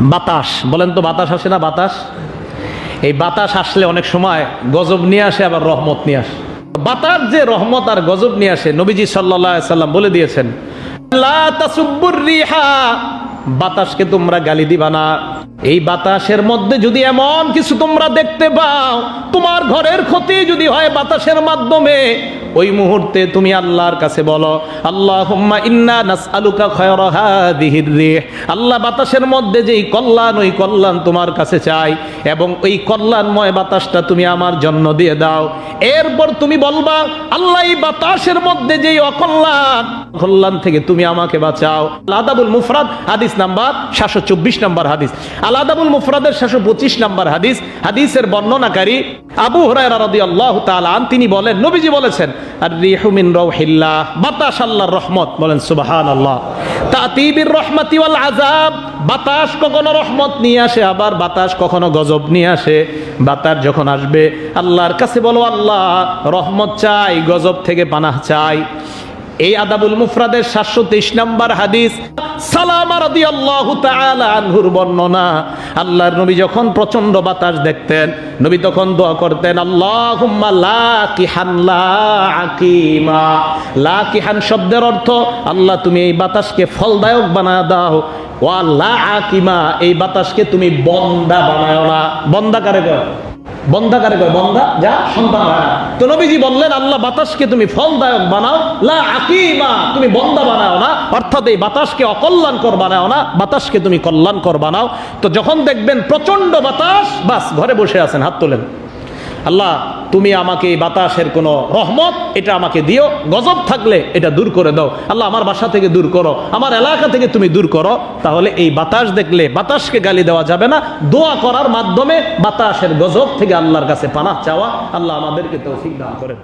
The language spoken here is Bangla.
বাতাস, বলেন তো বাতাস আসে না বাতাস? এই বাতাস আসলে অনেক সময় গজব নিয়ে আসে, আবার রহমত নিয়ে আসে। বাতাস যে রহমত আর গজব নিয়ে আসে, নবীজি সাল্লাম বলে দিয়েছেন বাতাসকে তোমরা গালি দিবা না। এই বাতাসের মধ্যে যদি এমন কিছু তোমরা দেখতে পাও, তোমার ঘরের ক্ষতি যদি হয় বাতাসের মাধ্যমে ওই মুহূর্তে তুমি আল্লাহর কাছে বলো আল্লাহ ইন্না আল্লাহ বাতাসের মধ্যে যেই কল্যাণ, ওই কল্যাণ তোমার কাছে চাই এবং ওই কল্যাণময় বাতাসটা তুমি আমার জন্য দিয়ে দাও। এরপর তুমি বলবা, আল্লাহ এই বাতাসের মধ্যে যেই অকল্যাণ, কল্যাণ থেকে তুমি আমাকে বাঁচাও। আলাদাবুল মুফরাদ হাদিস নাম্বার সাতশো চব্বিশ নাম্বার হাদিস। আলাদাবুল মুফরাদের সাতশো পঁচিশ নাম্বার হাদিস, হাদিসের বর্ণনাকারী আবু হুরায়রা রাদিয়াল্লাহু তাআলা আন, তিনি বলেন, নবীজি বলেছেন আর রিহু মিন বাতাস আল্লাহর রহমত। বলেন, সুবহানাল্লাহ। তাতিবির রহমতি ওয়াল আযাব, বাতাস কখনো রহমত নিয়ে আসে, আবার বাতাস কখনো গজব নিয়ে আসে। বাতাস যখন আসবে, আল্লাহর কাছে বলো, আল্লাহ, রহমত চাই, গজব থেকে পানাহ চাই। এই আদাবুল মুফরাদের সাতশো তেইশ নম্বর হাদিস আনহুর বর্ণনা। আল্লাহর নবী যখন বাতাস দেখতেন, নবী তখন করতেন শব্দের অর্থ, আল্লাহ তুমি এই বাতাসকে ফলদায়ক বানায় দাও। ওয়া লা আকিমা, এই বাতাসকে তুমি বন্দা বানায় না। বন্দা কারে কয়? বন্দা কারে বন্দা, যা সন্তান হয় না। তো নবীজি বললেন, আল্লাহ, বাতাসকে তুমি ফলদায়ক বানাও, লা আকিমা, তুমি বন্দা বানাও না, অর্থাৎ এই বাতাসকে অকল্যাণকর বানাও না, বাতাসকে তুমি কল্যাণকর বানাও। তো যখন দেখবেন প্রচণ্ড বাতাস, বাস, ঘরে বসে আছেন, হাত তোলেন। আল্লাহ তুমি আমাকে এই বাতাসের কোনো রহমত, এটা আমাকে দিও। গজব থাকলে এটা দূর করে দাও। আল্লাহ, আমার বাসা থেকে দূর করো। আমার এলাকা থেকে তুমি দূর করো। তাহলে এই বাতাস দেখলে বাতাসকে গালি দেওয়া যাবে না। দোয়া করার মাধ্যমে বাতাসের গজব থেকে আল্লাহর কাছে পানা চাওয়া। আল্লাহ আমাদেরকে তৌফিক দান করেন।